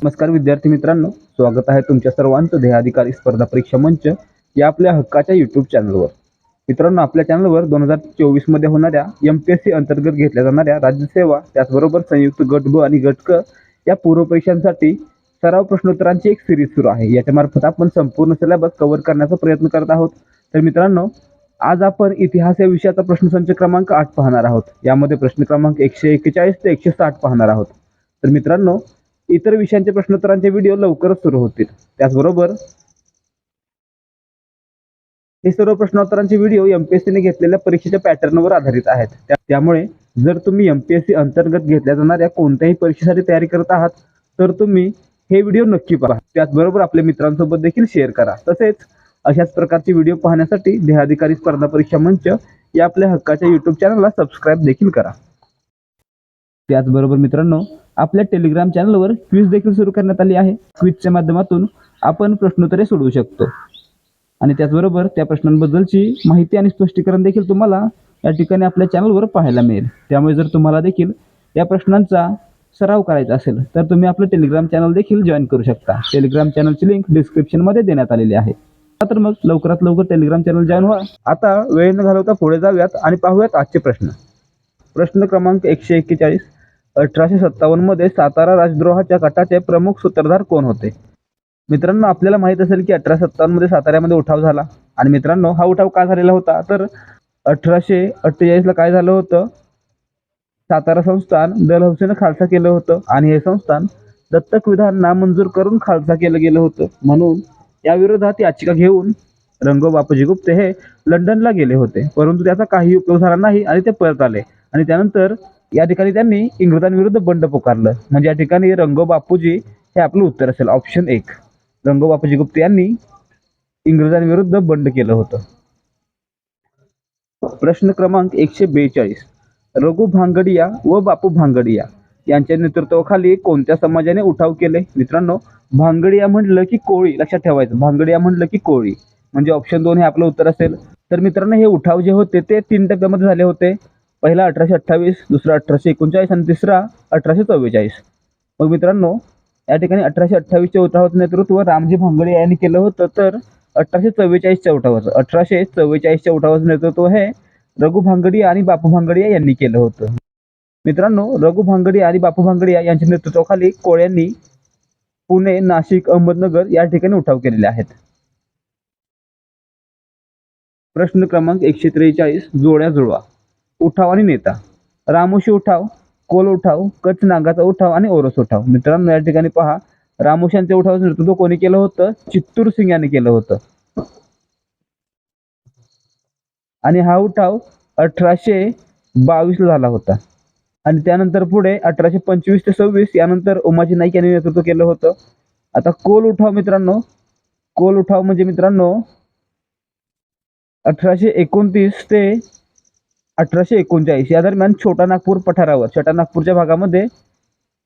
नमस्कार विद्यार्थी मित्रांनो स्वागत आहे तुमच्या सर्वांचं ध्येयाधिकारी स्पर्धा परीक्षा मंच या आपल्या हक्काच्या युट्यूब चॅनलवर मित्रांनो आपल्या चॅनलवर दोन हजार चोवीसमध्ये होणाऱ्या एम पी एस सी अंतर्गत घेतल्या जाणाऱ्या राज्यसेवा त्याचबरोबर संयुक्त गट ब आणि गट क या पूर्वपरीक्षांसाठी सराव प्रश्नोत्तरांची एक सिरीज सुरू आहे. याच्यामार्फत आपण संपूर्ण सिलेबस कव्हर करण्याचा प्रयत्न करत आहोत. तर मित्रांनो आज आपण इतिहास या विषयाचा प्रश्नसंच क्रमांक आठ पाहणार आहोत. यामध्ये प्रश्न क्रमांक एकशे एक्केचाळीस ते एकशे साठ पाहणार आहोत. तर मित्रांनो इतर विषयांचे प्रश्नोत्तरांचे व्हिडिओ लवकरच सुरू होतील. त्याचबरोबर हे सर्व प्रश्नोत्तरांचे व्हिडिओ एमपीएससीने घेतलेल्या परीक्षेच्या पॅटर्नवर आधारित आहेत. त्यामुळे जर तुम्ही एमपीएससी अंतर्गत घेतल्या जाणाऱ्या कोणत्याही परीक्षेसाठी तयारी करत आहात तर तुम्ही हे व्हिडिओ नक्की पहा. त्याचबरोबर आपल्या मित्रांसोबत देखील शेअर करा. तसेच अशाच प्रकारचे व्हिडिओ पाहण्यासाठी देहाधिकारी स्पर्धा परीक्षा मंच या आपल्या हक्काच्या युट्यूब चॅनलला सबस्क्राईब देखील करा. त्याचबरोबर मित्रांनो आपल्या टेलिग्राम चॅनलवर क्विज देखील सुरू करण्यात आली आहे. क्विजच्या माध्यमातून आपण प्रश्नोत्तरे सोडवू शकतो. आणि त्याचबरोबर त्या प्रश्नांबद्दलची माहिती आणि स्पष्टीकरण देखील तुम्हाला या ठिकाणी आपल्या चॅनलवर पाहायला मिळेल. त्यामुळे जर तुम्हाला देखील या प्रश्नांचा सराव करायचा असेल तर तुम्ही आपलं टेलिग्राम चॅनल देखील जॉईन करू शकता. टेलिग्राम चॅनलची लिंक डिस्क्रिप्शनमध्ये देण्यात आलेली आहे. तर मग लवकरात लवकर टेलिग्राम चॅनल जॉईन व्हा. आता वेळ न घालवता पुढे जाऊयात आणि पाहूयात आजचे प्रश्न. प्रश्न क्रमांक एकशे एक्केचाळीस. अठराशे सत्तावन्नमध्ये सातारा राजद्रोहाच्या कटाचे प्रमुख सूत्रधार कोण होते? मित्रांनो आपल्याला माहीत असेल की अठराशे सत्तावन्नमध्ये साताऱ्यामध्ये उठाव झाला. आणि मित्रांनो हा उठाव का झालेला होता? तर अठराशे अठ्ठेचाळीसला काय झालं होतं? सातारा संस्थान दलहौसीनं खालसा केलं होतं. आणि हे संस्थान दत्तक विधान नामंजूर करून खालसा केलं गेलं होतं. म्हणून या विरोधात याचिका घेऊन रंगो बापूजी गुप्ते हे लंडनला गेले होते. परंतु त्याचा काही उपयोग झाला नाही आणि ते परत आले. आणि त्यानंतर या ठिकाणी त्यांनी इंग्रजांविरुद्ध बंड पुकारलं. म्हणजे या ठिकाणी रंगो बापूजी हे आपलं उत्तर असेल. ऑप्शन एक. रंगो बापूजी गुप्त यांनी इंग्रजांविरुद्ध बंड केलं होतं. प्रश्न क्रमांक एकशे बेचाळीस. रघु भांगडिया व बापू भांगडिया यांच्या नेतृत्वाखाली कोणत्या समाजाने उठाव केले? मित्रांनो भांगडिया म्हटलं की कोळी. लक्षात ठेवायचं. भांगडिया म्हटलं की कोळी. म्हणजे ऑप्शन दोन हे आपलं उत्तर असेल. तर मित्रांनो हे उठाव जे होते ते तीन टप्प्यामध्ये झाले होते. पहिला अठराशे अठ्ठावीस दुसरा अठराशे एकोणचाळीस आणि तिसरा अठराशे चव्वेचाळीस. मग मित्रांनो या ठिकाणी अठराशे अठ्ठावीसच्या उठावाचं नेतृत्व रामजी भांगडे यांनी केलं होतं तर अठराशे चव्वेचाळीसच्या उठावाचं अठराशे चव्वेचाळीसच्या उठावाचं नेतृत्व हे रघु भांगडिया आणि बापू भांगडिया यांनी केलं होतं. मित्रांनो रघु भांगडिया आणि बापू भांगडिया यांच्या नेतृत्वाखाली कोळ्यांनी पुणे नाशिक अहमदनगर या ठिकाणी उठाव केलेले आहेत. प्रश्न क्रमांक एकशे त्रेचाळीस जोड्या जुळवा. उठाव आणि नेता. रामोशी उठाव कोल उठाव कच्छ नागाचा उठाव आणि ओरस उठाव. मित्रांनो या ठिकाणी पहा रामोशांचे उठावाचं नेतृत्व कोणी केलं होतं? चित्तूर सिंग यांनी केलं होतं. आणि हा उठाव अठराशे बावीसला झाला होता. आणि त्यानंतर पुढे अठराशे पंचवीस ते सव्वीस यानंतर उमाजी नाईक यांनी नेतृत्व केलं होतं. आता कोल उठाव मित्रांनो कोल उठाव म्हणजे मित्रांनो अठराशे एकोणतीस ते अठराशे एकोणचाळीस. या दरम्यान छोटा नागपूर पठारावर छोटा नागपूरच्या भागामध्ये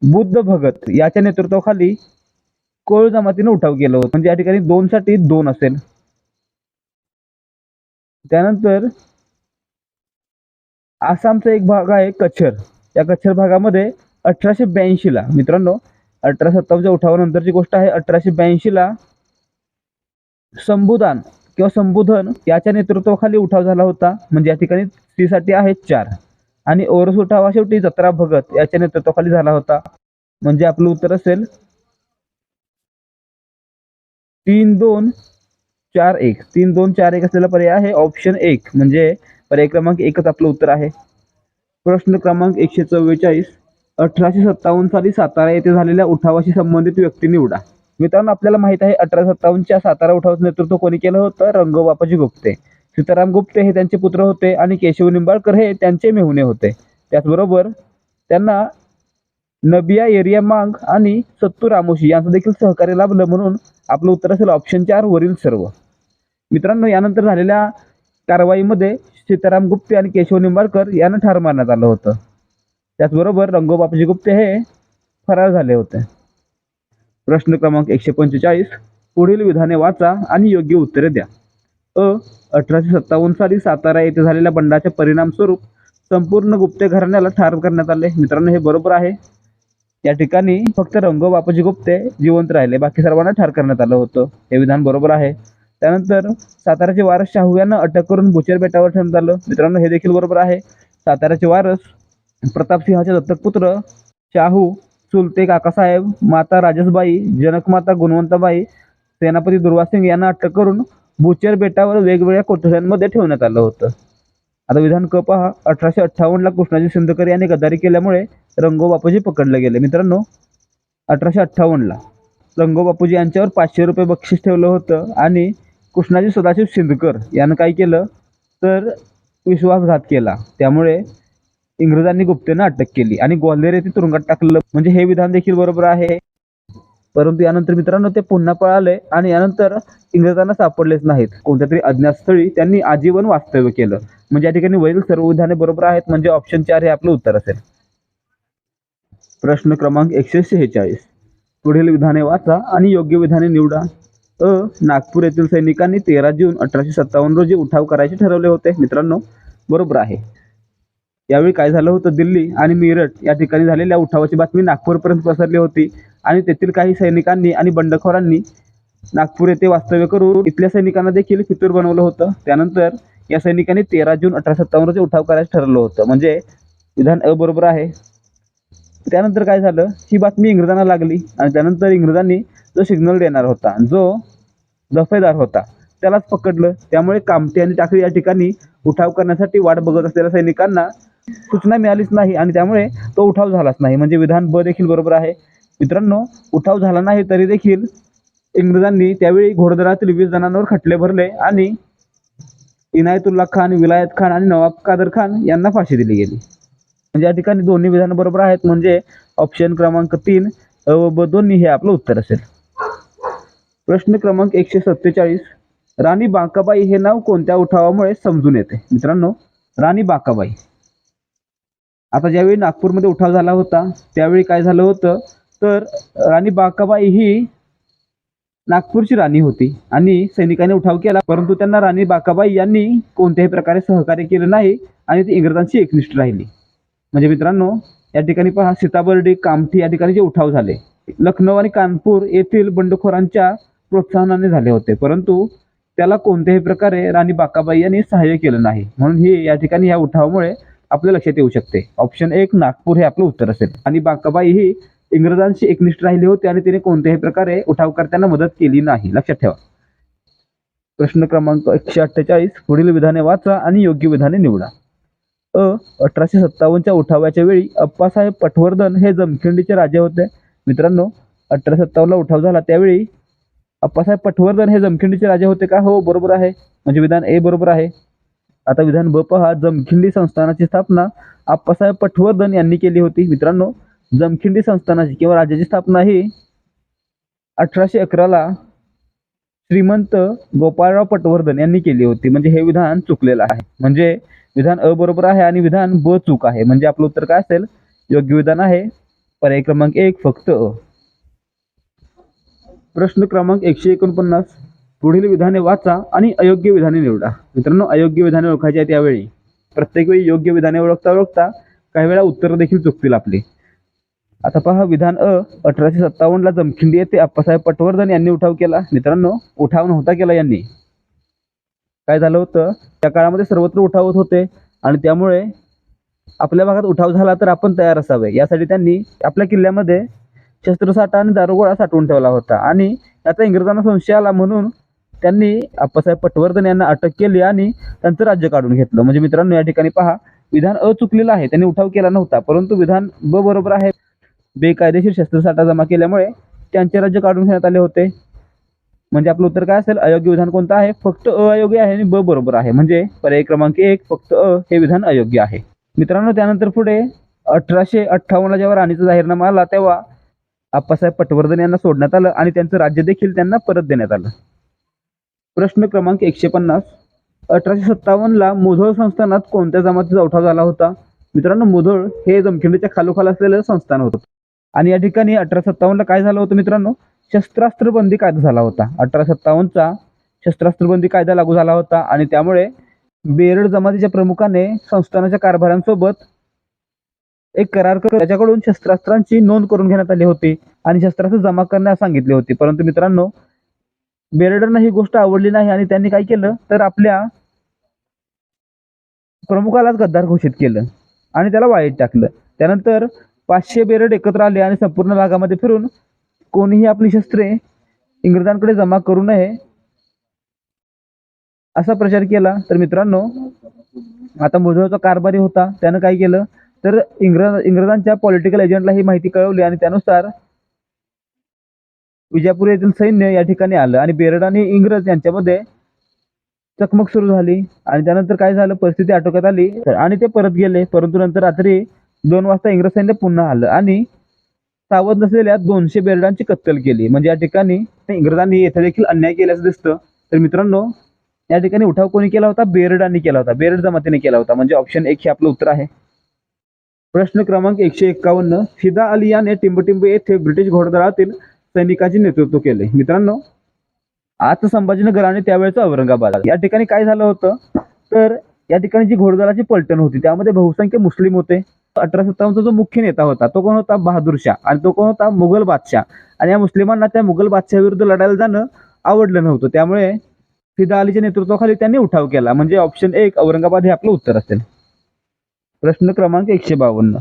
बुद्ध भगत याच्या नेतृत्वाखाली कोळ जमातीने उठाव केला होता. म्हणजे या ठिकाणी दोन साठी दोन असेल. त्यानंतर आसामचा एक भाग आहे कच्छर. या कच्छर भागामध्ये अठराशे ब्याऐंशीला मित्रांनो अठरा सत्तावन्नच्या उठावानंतरची गोष्ट आहे अठराशे ब्याऐंशीला संबुदान किंवा संबोधन याच्या नेतृत्वाखाली उठाव झाला होता. म्हणजे या ठिकाणी स्त्रीसाठी आहेत चार. आणि ओरस उठाव हा शेवटी जत्रा भगत याच्या नेतृत्वाखाली झाला होता. म्हणजे आपलं उत्तर असेल तीन दोन चार एक. तीन दोन चार एक असलेला पर्याय आहे ऑप्शन एक. म्हणजे पर्याय क्रमांक एकच आपलं उत्तर आहे. प्रश्न क्रमांक एकशे चव्वेचाळीस. अठराशे सत्तावन्न साली सातारा येथे झालेल्या उठावाशी संबंधित व्यक्ती निवडा. मित्रांनो आपल्याला माहीत आहे अठरा सत्तावन्नच्या सातारा उठावाचं नेतृत्व कोणी केलं होतं? रंगबापाजी गुप्ते. सीताराम गुप्ते हे त्यांचे पुत्र होते आणि केशव निंबाळकर हे त्यांचे मेहुणे होते. त्याचबरोबर त्यांना नबिया एरिया मांग आणि सत्तू रामोशी यांचं देखील सहकार्य लाभलं म्हणून आपलं उत्तर असेल ऑप्शन चार वरील सर्व. मित्रांनो यानंतर झालेल्या कारवाईमध्ये सीताराम गुप्ते आणि केशव निंबाळकर यांना ठार मारण्यात आलं होतं. त्याचबरोबर रंगोबापजी गुप्ते हे फरार झाले होते. प्रश्न क्रमांक एकशे पंचेचाळीस. पुढील विधाने वाचा आणि योग्य उत्तरे द्या. अ अठराशे सत्तावन्न साली सातारा येथे झालेल्या बंडाचे परिणाम स्वरूप संपूर्ण गुप्ते घराण्याला ठार करण्यात आले. मित्रांनो हे बरोबर आहे. त्या ठिकाणी फक्त रंगो बापूजी गुप्ते जिवंत राहिले. बाकी सर्वांना ठार करण्यात आलं होतं. हे विधान बरोबर आहे. त्यानंतर साताराचे वारस शाहू यांना अटक करून बुचेर बेटावर ठेवण्यात आलं. मित्रांनो हे देखील बरोबर आहे. साताराचे वारस प्रतापसिंहाचे दत्तक पुत्र शाहू चुलते काकासाहेब माता राजसबाई जनकमाता गुणवंताबाई सेनापती दुर्वासिंग यांना अटक करून बुचेर बेटावर वेगवेगळ्या कोठड्यांमध्ये ठेवण्यात आलं होतं. आता विधान क पहा अठराशे अठ्ठावन्नला कृष्णाजी सिंदकर यांनी गद्दारी केल्यामुळे रंगोबापूजी पकडले गेले. मित्रांनो अठराशे अठ्ठावन्नला रंगोबापूजी यांच्यावर पाचशे रुपये बक्षीस ठेवलं होतं आणि कृष्णाजी सदाशिव सिंदकर यानं काय केलं? तर विश्वासघात केला. त्यामुळे इंग्रजांनी गुप्तेनं अटक केली आणि ग्वाल्हेर येथे तुरुंगात टाकलं. म्हणजे हे विधान देखील बरोबर आहे. परंतु यानंतर मित्रांनो ते पुन्हा पळाले आणि यानंतर इंग्रजांना सापडलेच नाहीत. कोणत्या तरी अज्ञात स्थळी त्यांनी आजीवन वास्तव्य केलं. म्हणजे या ठिकाणी वरील सर्व विधाने बरोबर आहेत. म्हणजे ऑप्शन चार हे आपलं उत्तर असेल. प्रश्न क्रमांक एकशे शेहेचाळीस. पुढील विधाने वाचा आणि योग्य विधाने निवडा. अ नागपूर येथील सैनिकांनी तेरा जून अठराशे सत्तावन्न रोजी उठाव करायचे ठरवले होते. मित्रांनो बरोबर आहे. यावेळी काय झालं होतं दिल्ली आणि मिरट या ठिकाणी झालेल्या उठावाची बातमी नागपूरपर्यंत पसरली होती. आणि तेथील काही सैनिकांनी आणि बंडखोरांनी नागपूर येथे वास्तव्य करून इथल्या सैनिकांना देखील फितूर बनवलं होतं. त्यानंतर या सैनिकांनी तेरा जून अठराशे सत्तावन्न रोजी उठाव करायचं ठरलं होतं. म्हणजे विधान अ बरोबर आहे. त्यानंतर काय झालं? ही बातमी इंग्रजांना लागली आणि त्यानंतर इंग्रजांनी जो सिग्नल देणार होता जो दफेदार होता त्यालाच पकडलं. त्यामुळे कामटे आणि टाकळी या ठिकाणी उठाव करण्यासाठी वाट बघत असलेल्या सैनिकांना सूचना मिळालीच नाही आणि त्यामुळे तो उठाव झालाच नाही. म्हणजे विधान ब देखील बरोबर आहे. मित्रांनो उठाव झाला नाही तरी देखील इंग्रजांनी त्यावेळी घोडदरातील वीस जणांवर खटले भरले आणि इनायतुल्ला खान विलायत खान आणि नवाब कादर खान यांना फाशी दिली गेली. म्हणजे या ठिकाणी दोन्ही विधान बरोबर आहेत. म्हणजे ऑप्शन क्रमांक तीन अ व ब दोन्ही हे आपलं उत्तर असेल. प्रश्न क्रमांक एकशे सत्तेचाळीस राणी बांकाबाई हे नाव कोणत्या उठावामुळे समजून येते? मित्रांनो राणी बांकाबाई. आता ज्यावेळी नागपूरमध्ये उठाव झाला होता त्यावेळी काय झालं होतं? तर राणी बाकाबाई ही नागपूरची राणी होती आणि सैनिकांनी उठाव केला परंतु त्यांना राणी बाकाबाई यांनी कोणत्याही प्रकारे सहकार्य केलं नाही आणि ती इंग्रजांची एकनिष्ठ राहिली. म्हणजे मित्रांनो या ठिकाणी पहा सीताबर्डी कामठी या ठिकाणी जे उठाव झाले. लखनौ आणि कानपूर येथील बंडखोरांच्या प्रोत्साहनाने झाले होते परंतु त्याला कोणत्याही प्रकारे राणी बाकाबाई यांनी सहाय्य केलं नाही. म्हणून ही या ठिकाणी या उठावामुळे आपल्या लक्षात येऊ शकते. ऑप्शन एक नागपूर हे आपलं उत्तर असेल. आणि बाकाबाई ही इंग्रजांशी एकनिष्ठ राहिली होती आणि तिने कोणत्याही प्रकारे उठावकर्त्यांना मदत केली नाही. लक्षात ठेवा. प्रश्न क्रमांक एकशे अठ्ठेचाळीस पुढील विधाने वाचा आणि योग्य विधाने निवडा. अ अठराशे सत्तावन्नच्या उठावाच्या वेळी अप्पासाहेब पटवर्धन हे जमखिंडीचे राजे होते. मित्रांनो अठराशे सत्तावन्नला उठाव झाला त्यावेळी अप्पासाहेब पटवर्धन हे जमखिंडीचे राजे होते का? हो बरोबर आहे. म्हणजे विधान ए बरोबर आहे. आता विधान बप हा जमखिंडी संस्थानाची स्थापना आप्पासाहेब पटवर्धन यांनी केली होती. मित्रांनो जमखिंडी संस्थानाची किंवा राज्याची स्थापना ही अठराशे अकराला श्रीमंत गोपाळराव पटवर्धन यांनी केली होती. म्हणजे हे विधान चुकलेलं आहे. म्हणजे विधान अ बरोबर आहे आणि विधान ब चूक आहे. म्हणजे आपलं उत्तर काय असेल? योग्य विधान आहे. पर्याय क्रमांक एक फक्त अ. प्रश्न क्रमांक एकशे एकोणपन्नास. पुढील विधाने वाचा आणि अयोग्य विधाने निवडा. मित्रांनो अयोग्य विधाने ओळखायची आहेत यावेळी. प्रत्येक वेळी योग्य विधाने ओळखता ओळखता काही वेळा उत्तरं देखील चुकतील आपली. आता पहा विधान अ अठराशे सत्तावन्नला जमखिंडी येथे अप्पासाहेब पटवर्धन यांनी उठाव केला. मित्रांनो उठाव नव्हता केला यांनी. काय झालं होतं? त्या काळामध्ये सर्वत्र उठाव होत होते आणि त्यामुळे आपल्या भागात उठाव झाला तर आपण तयार असावे. यासाठी त्यांनी आपल्या किल्ल्यामध्ये शस्त्रसाठा आणि दारुगोळा साठवून ठेवला होता. आणि याचा इंग्रजांना संशय आला म्हणून त्यांनी अप्पासाहेब पटवर्धन यांना अटक केली आणि त्यांचं राज्य काढून घेतलं. म्हणजे मित्रांनो या ठिकाणी पहा विधान अ चुकलेलं आहे. त्यांनी उठाव केला नव्हता परंतु विधान ब बरोबर आहे. बेकायदेशीर शस्त्रसाठा जमा केल्यामुळे त्यांचे राज्य काढून घेण्यात आले होते. म्हणजे आपलं उत्तर काय असेल? अयोग्य विधान कोणतं आहे? फक्त अ अयोग्य आहे आणि ब बरोबर आहे. म्हणजे पर्याय क्रमांक एक फक्त अ हे विधान अयोग्य आहे. मित्रांनो त्यानंतर पुढे अठराशे अठ्ठावन्नला जेव्हा राणीचा जाहीरनामा आला तेव्हा आप्पासाहेब पटवर्धन यांना सोडण्यात आलं आणि त्यांचं राज्य देखील त्यांना परत देण्यात आलं. प्रश्न क्रमांक एकशे पन्नास. अठराशे सत्तावन्नला मुधोळ संस्थानात कोणत्या जमातीचा उठाव झाला होता? मित्रांनो मुधोळ हे जमखिंडीच्या खालोखाल असलेलं संस्थान होतं. आणि या ठिकाणी अठरा सत्तावन्नला काय झालं होतं मित्रांनो? शस्त्रास्त्र बंदी कायदा झाला होता. अठरा सत्तावन्नचा शस्त्रास्त्र बंदी कायदा लागू झाला होता आणि त्यामुळे बेरड जमातीच्या प्रमुखाने संस्थानाच्या कारभारांसोबत एक करार कर त्याच्याकडून शस्त्रास्त्रांची नोंद करून घेण्यात आली होती आणि शस्त्रास्त्र जमा करण्यास सांगितले होते. परंतु मित्रांनो बेरडरना ही गोष्ट आवडली नाही आणि त्यांनी काय केलं? तर आपल्या प्रमुखालाच गद्दार घोषित केलं आणि त्याला वाईट टाकलं. त्यानंतर पाचशे बेरड एकत्र आले आणि संपूर्ण भागामध्ये फिरून कोणीही आपली शस्त्रे इंग्रजांकडे जमा करू नये असा प्रचार केला. तर मित्रांनो आता मुधोळचा कारभारी होता. त्यानं काय केलं? तर इंग्रज इंग्रजांच्या पॉलिटिकल एजंटला ही माहिती कळवली आणि त्यानुसार विजापूर येथील सैन्य या ठिकाणी आलं आणि बेरड आणि इंग्रज यांच्यामध्ये चकमक सुरू झाली. आणि त्यानंतर काय झालं? परिस्थिती आटोक्यात आली. आणि ते परत गेले. परंतु नंतर रात्री दोन वाजता इंग्रज सैन्य पुन्हा आलं आणि सावध नसलेल्या दोनशे बेरडांची कत्तल केली. म्हणजे या ठिकाणी इंग्रजांनी येथे देखील अन्याय केल्याचं दिसतं. तर मित्रांनो या ठिकाणी उठाव कोणी केला होता? बेरडांनी केला होता. बेरड जमातीने केला होता. म्हणजे ऑप्शन एक हे आपलं उत्तर आहे. प्रश्न क्रमांक एकशे एक्कावन्न फिदा अली याने टिंबटिंब येथे ब्रिटिश घोडदळातील सैनिकांचे नेतृत्व केले. मित्रांनो आज संभाजीनगर आणि त्यावेळेचं औरंगाबाद. या ठिकाणी काय झालं होतं? तर या ठिकाणी जी घोडदळाची पलटण होती त्यामध्ये बहुसंख्य मुस्लिम होते. अठरा सत्तावन्नचा जो मुख्य नेता होता तो कोण होता? बहादूर शाह. आणि तो कोण होता? मुघल बादशाह. आणि या मुस्लिमांना त्या मुघल बादशाह विरुद्ध लढायला जाणं आवडलं नव्हतं. त्यामुळे फिदा अलीच्या नेतृत्वाखाली त्यांनी उठाव केला. म्हणजे ऑप्शन एक औरंगाबाद हे आपलं उत्तर असेल. प्रश्न क्रमांक एकशे बावन्न.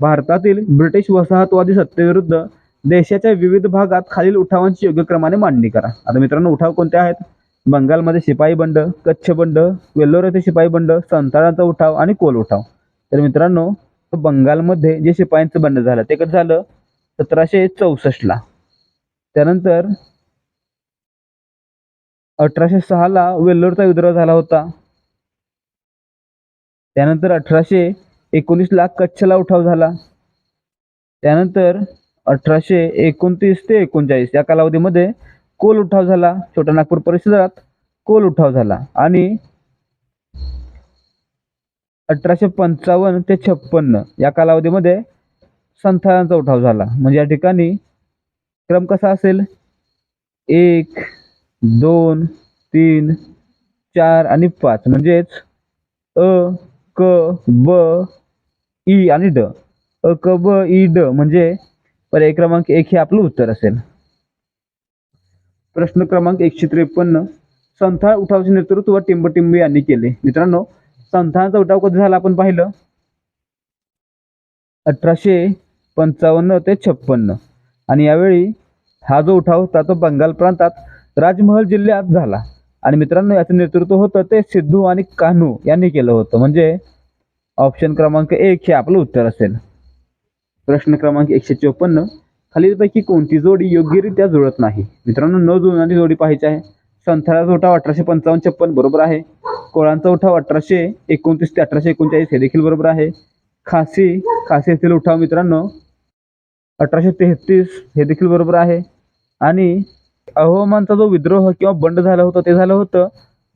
भारतातील ब्रिटिश वसाहतवादी सत्तेविरुद्ध देशाच्या विविध भागात खालील उठावांची योग्य क्रमाने मांडणी करा. आता मित्रांनो उठाव कोणते आहेत? बंगालमध्ये शिपाई बंड कच्छ बंड वेल्लोर येथे शिपाई बंड संताळांचा उठाव आणि कोल उठाव. तर मित्रांनो बंगालमध्ये जे शिपायांचं बंड झालं ते कसं झालं? सतराशे चौसष्टला त्यानंतर अठराशे सहाला वेल्लोरचा विद्रोह झाला होता. त्यानंतर अठराशे एकोणीसला कच्छला उठाव झाला. त्यानंतर अठराशे एकोणतीस ते एकोणचाळीस या कालावधीमध्ये कोल उठाव झाला. छोटा नागपूर परिसरात कोल उठाव झाला. आणि अठराशे पंचावन्न ते छप्पन्न या कालावधीमध्ये संथाळांचा उठाव झाला. म्हणजे या ठिकाणी क्रम कसा असेल? एक दोन तीन चार आणि पाच. म्हणजेच अ क ब ई आणि ड. अ क ब ई ड म्हणजे पर्याय क्रमांक एक हे आपलं उत्तर असेल. प्रश्न क्रमांक एकशे त्रेपन्न. संथाळ उठावाचे नेतृत्व टिंबटिंब यांनी केले. मित्रांनो संथाळचा उठाव कधी झाला आपण पाहिलं? अठराशे पंचावन्न ते छप्पन्न. आणि यावेळी हा जो उठाव होता तो बंगाल प्रांतात राजमहल जिल्ह्यात झाला. आणि मित्रांनो याचं नेतृत्व होतं ते सिद्धू आणि कान्हू यांनी केलं होतं. म्हणजे ऑप्शन क्रमांक एक हे आपलं उत्तर असेल. प्रश्न क्रमांक एकशे चोपन्न. खालीलपैकी कोणती जोडी योग्यरित्या जुळत नाही? मित्रांनो न जुळणारी जोडी पाहायची आहे. संथाळाचा उठाव अठराशे पंचावन्न छप्पन बरोबर आहे. कोळांचा उठाव अठराशे एकोणतीस ते अठराशे एकोणचाळीस हे देखील बरोबर आहे. खासी खासी येथील उठाव मित्रांनो अठराशे तेहतीस हे देखील बरोबर आहे. आणि अहोमानचा जो विद्रोह किंवा बंड झाला होता ते झालं होतं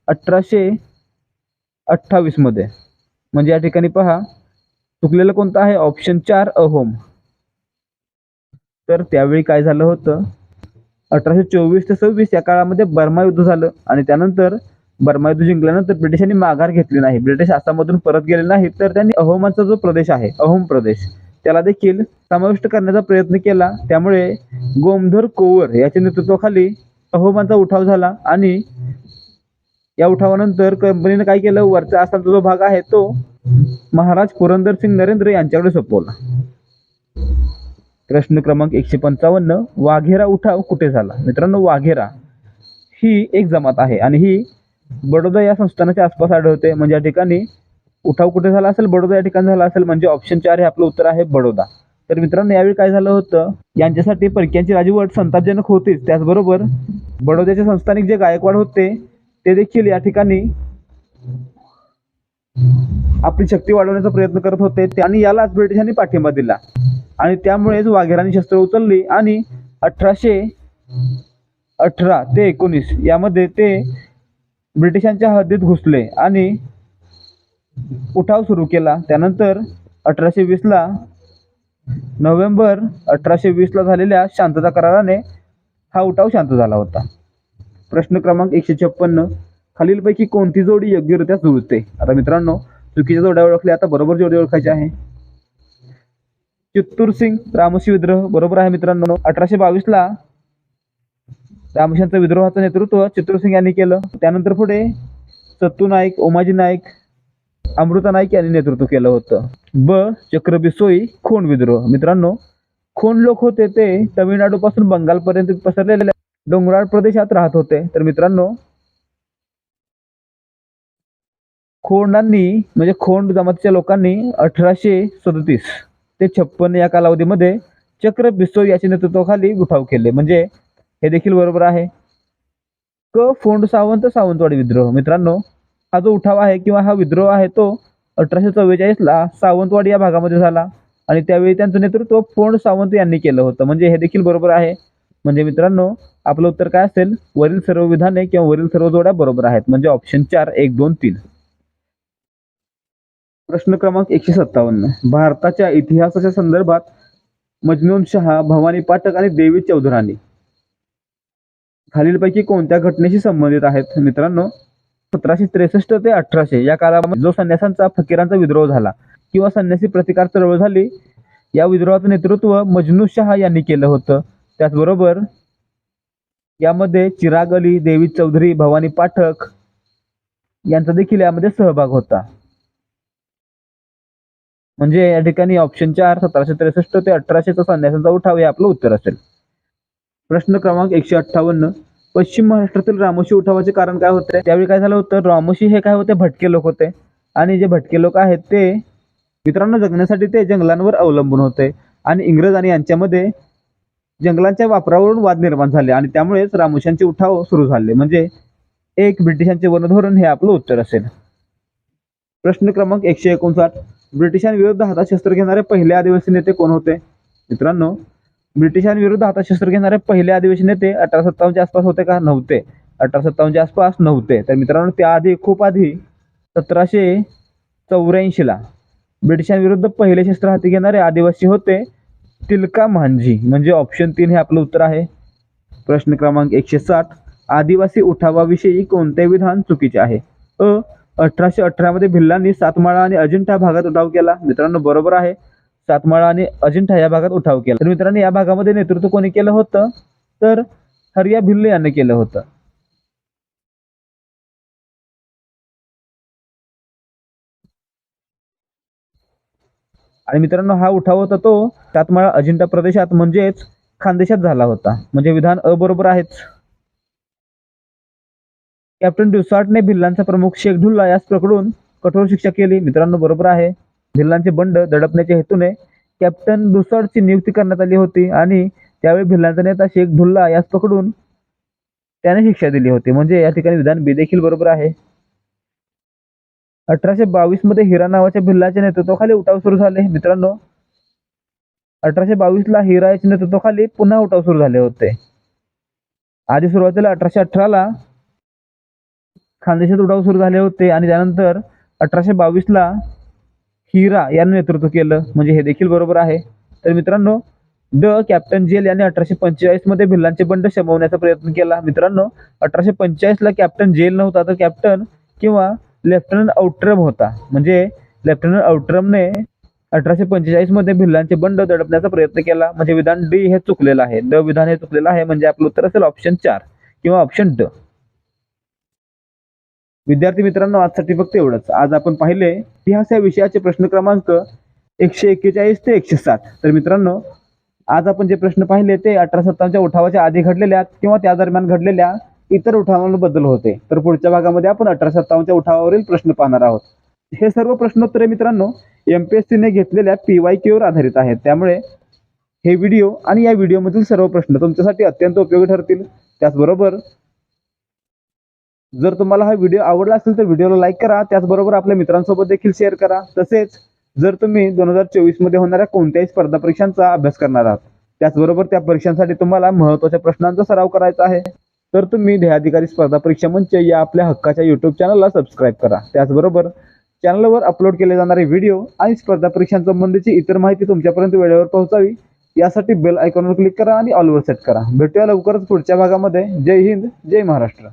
अठराशे अठ्ठावीसमध्ये म्हणजे या ठिकाणी पहा चुकलेलं कोणतं आहे? ऑप्शन चार अहोम. तर त्यावेळी काय झालं होतं? अठराशे चोवीस ते सव्वीस या काळामध्ये बर्मा युद्ध झालं आणि त्यानंतर बर्मा युद्ध जिंकल्यानंतर ब्रिटिशांनी माघार घेतली नाही. ब्रिटिश आसाममधून परत गेले नाही तर त्यांनी अहोमांचा जो प्रदेश आहे अहोम प्रदेश त्याला देखील समाविष्ट करण्याचा प्रयत्न केला. त्यामुळे गोमधर कोवर याच्या नेतृत्वाखाली अहोमांचा उठाव झाला आणि या उठावानंतर कंपनीने काय केलं? वरचा आसामचा जो भाग आहे तो महाराज पुरंदर सिंग नरेंद्र यांच्याकडे सोपवला. प्रश्न क्रमांक एकशे पंचावन्न वाघेरा उठाव कुठे झाला? मित्रांनो वाघेरा ही एक जमात आहे आणि ही बडोदा या संस्थानाच्या आसपास आढळते. म्हणजे या ठिकाणी उठाव कुठे झाला असेल? बडोदा या ठिकाणी झाला असेल. म्हणजे ऑप्शन चार हे आपलं उत्तर आहे बडोदा. तर मित्रांनो यावेळी काय झालं होतं? यांच्यासाठी परक्यांची राजवट संतापजनक होतीच. त्याचबरोबर बडोद्याचे संस्थानिक जे गायकवाड होते ते देखील या ठिकाणी आपली शक्ती वाढवण्याचा प्रयत्न करत होते. आणि यालाच ब्रिटिशांनी पाठिंबा दिला. आणि त्यामुळेच वाघेरांनी शस्त्र उचलली आणि अठराशे अठरा ते एकोणीस यामध्ये ते ब्रिटिशांच्या हद्दीत घुसले आणि उठाव सुरू केला. त्यानंतर अठराशे वीसला नोव्हेंबर अठराशे वीसला झालेल्या शांतता कराराने हा उठाव शांत झाला होता. प्रश्न क्रमांक एकशे छप्पन्न खालीलपैकी कोणती जोडी योग्यरित्या जुळते? आता मित्रांनो चुकीच्या जोड्या ओळखल्या आता बरोबर जोडी ओळखायची आहे. चित्तूर सिंग रामोशी विद्रोह बरोबर आहे मित्रांनो. अठराशे बावीस ला रामोशांचं विद्रोहाचं नेतृत्व चित्तूर सिंग यांनी केलं. त्यानंतर पुढे सत्तू नाईक ओमाजी नाईक अमृता नाईक यांनी नेतृत्व केलं होतं. ब चक्र बिसोई खोंड विद्रोह. मित्रांनो खोंड लोक होते ते तमिळनाडूपासून बंगालपर्यंत पसरलेल्या डोंगराळ प्रदेशात राहत होते. तर मित्रांनो खोंडांनी म्हणजे खोंड जमातीच्या लोकांनी अठराशे सदतीस ते छप्पन या कालावधीमध्ये चक्र बिसोई याच्या नेतृत्वाखाली उठाव केले. म्हणजे हे देखील बरोबर आहे. क फोंड सावंत सावंतवाडी विद्रोह. मित्रांनो हा जो उठाव आहे किंवा हा विद्रोह आहे तो अठराशे चव्वेचाळीसला सावंतवाडी या भागामध्ये झाला आणि त्यावेळी त्यांचं नेतृत्व फोंड सावंत यांनी केलं होतं. म्हणजे हे देखील बरोबर आहे. म्हणजे मित्रांनो आपलं उत्तर काय असेल? वरील सर्व विधाने किंवा वरील सर्व जोड्या बरोबर आहेत. म्हणजे ऑप्शन चार एक दोन तीन. प्रश्न क्रमांक एकशे सत्तावन्न. भारताच्या इतिहासाच्या संदर्भात मजनून शहा भवानी पाठक आणि देवी चौधरानी. खालीलपैकी कोणत्या घटनेशी संबंधित आहेत? मित्रांनो सतराशे त्रेसष्ट ते अठराशे या काळामध्ये जो संन्यासांचा फकीरांचा विद्रोह झाला किंवा संन्यासी प्रतिकार चळवळ झाली या विद्रोहाचं नेतृत्व मजनू शहा यांनी केलं होतं. त्याचबरोबर यामध्ये चिराग अली देवी चौधरी भवानी पाठक यांचा देखील यामध्ये सहभाग होता. म्हणजे या ठिकाणी ऑप्शन चार सतराशे त्रेसष्ट ते अठराशेचा संन्यासाचा उठाव हे आपलं उत्तर असेल. प्रश्न क्रमांक एकशे अठ्ठावन्न. पश्चिम महाराष्ट्रातील रामोशी उठावाचे कारण काय होते? त्यावेळी काय झालं होतं? रामोशी हे काय होते? भटके लोक होते. आणि जे भटके लोक आहेत ते मित्रांनो जगण्यासाठी ते जंगलांवर अवलंबून होते. आणि इंग्रज आणि यांच्यामध्ये जंगलांच्या वापरावरून वाद निर्माण झाले आणि त्यामुळेच रामोशांचे उठाव सुरू झाले. म्हणजे एक ब्रिटिशांचे वनधोरण हे आपलं उत्तर असेल. प्रश्न क्रमांक एकशे एकोणसाठ. ब्रिटिशांविरुद्ध हातात शस्त्र घेणारे पहिले आदिवासी नेते कोण होते? मित्रांनो ब्रिटिशांविरुद्ध हातात शस्त्र घेणारे पहिले आदिवासी नेते अठरा सत्तावन्नच्या आसपास होते का? नव्हते. अठरा सत्तावन्नच्या आसपास नव्हते. तर मित्रांनो त्याआधी खूप आधी सतराशे चौऱ्याऐंशीला ब्रिटिशांविरुद्ध पहिले शस्त्र हाती घेणारे आदिवासी होते तिलका मांझी म्हणजे ऑप्शन तीन हे आपलं उत्तर आहे. प्रश्न क्रमांक एकशे साठ. आदिवासी उठावाविषयी कोणते विधान चुकीचे आहे? अ अठराशे अठरामध्ये भिल्लांनी सातमाळा आणि अजिंठा भागात उठाव केला. मित्रांनो बरोबर आहे. सातमाळा आणि अजिंठा या भागात उठाव केला. तर मित्रांनो या भागामध्ये नेतृत्व कोणी केलं होतं? तर हरिया भिल्ले यांनी केलं होतं. आणि मित्रांनो हा उठाव होता तो सातमाळा अजिंठा प्रदेशात म्हणजेच खानदेशात झाला होता. म्हणजे विधान अ बरोबर आहेच. कॅप्टन ड्युसार्टने भिल्लांचा प्रमुख शेख ढुल्ला यास पकडून कठोर शिक्षा केली. मित्रांनो बरोबर आहे. भिल्लांचे बंड दडपण्याच्या हेतूने कॅप्टन डुसाटची नियुक्ती करण्यात आली होती आणि त्यावेळी भिल्लांचा नेता शेख ढुल्ला यास पकडून त्याने शिक्षा दिली होती. म्हणजे या ठिकाणी विधान बी देखील बरोबर आहे. अठराशे बावीसमध्ये हिरा नावाच्या भिल्लाच्या नेतृत्वाखाली उठाव सुरू झाले. मित्रांनो अठराशे बावीस ला हिरा याच्या नेतृत्वाखाली पुन्हा उठाव सुरू झाले होते. आधी सुरुवातीला अठराशे अठराला खानदेशात उठाव सुरू झाले होते आणि त्यानंतर अठराशे बावीसला हिरा यांनी नेतृत्व केलं. म्हणजे हे देखील बरोबर आहे. तर मित्रांनो ड कॅप्टन जेल यांनी अठराशे पंचेचाळीसमध्ये भिल्लांचे बंड शमवण्याचा प्रयत्न केला. मित्रांनो अठराशे पंचेचाळीसला कॅप्टन जेल नव्हता तर कॅप्टन किंवा लेफ्टनंट आउट्रम होता. म्हणजे लेफ्टनंट आउट्रमने अठराशे पंचेचाळीसमध्ये भिल्लांचे बंड दडपण्याचा प्रयत्न केला. म्हणजे विधान डी हे चुकलेलं आहे. ड विधान हे चुकलेलं आहे. म्हणजे आपलं उत्तर असेल ऑप्शन चार किंवा ऑप्शन ड विद्यार्थी मित्रांनो आजसाठी फक्त एवढंच. आज आपण पाहिले इतिहास या विषयाचे प्रश्न क्रमांक एकशे एक्केचाळीस ते एकशे सात. तर मित्रांनो आज आपण जे प्रश्न पाहिले ते अठरा सत्तावन्नच्या उठावाच्या आधी घडलेल्या किंवा त्या दरम्यान घडलेल्या इतर उठावांबद्दल होते. तर पुढच्या भागामध्ये आपण अठरा सत्तावन्नच्या उठावावरील प्रश्न पाहणार आहोत. हे सर्व प्रश्नोत्तरे मित्रांनो एम पी एस सीने घेतलेल्या पी वाय क्यूवर आधारित आहेत. त्यामुळे हे व्हिडिओ आणि या व्हिडिओमधील सर्व प्रश्न तुमच्यासाठी अत्यंत उपयोगी ठरतील. त्याचबरोबर जर तुम्हाला हा व्हिडिओ आवडला असेल तर व्हिडिओला लाईक करा. त्याचबरोबर आपल्या मित्रांसोबत देखील शेअर करा. तसेच जर तुम्ही दोन हजार चोवीसमध्ये होणाऱ्या कोणत्याही स्पर्धा परीक्षांचा अभ्यास करणार आहात त्याचबरोबर त्या परीक्षांसाठी तुम्हाला महत्त्वाच्या प्रश्नांचा सराव करायचा आहे तर तुम्ही ध्येयाधिकारी स्पर्धा परीक्षा मंच या आपल्या हक्काच्या युट्यूब चॅनलला सबस्क्राईब करा. त्याचबरोबर चॅनलवर अपलोड केले जाणारे व्हिडिओ आणि स्पर्धा परीक्षांसंबंधीची इतर माहिती तुमच्यापर्यंत वेळेवर पोहोचावी यासाठी बेल आयकॉनवर क्लिक करा आणि ऑलवर सेट करा. भेटूया लवकरच पुढच्या भागामध्ये. जय हिंद जय महाराष्ट्र.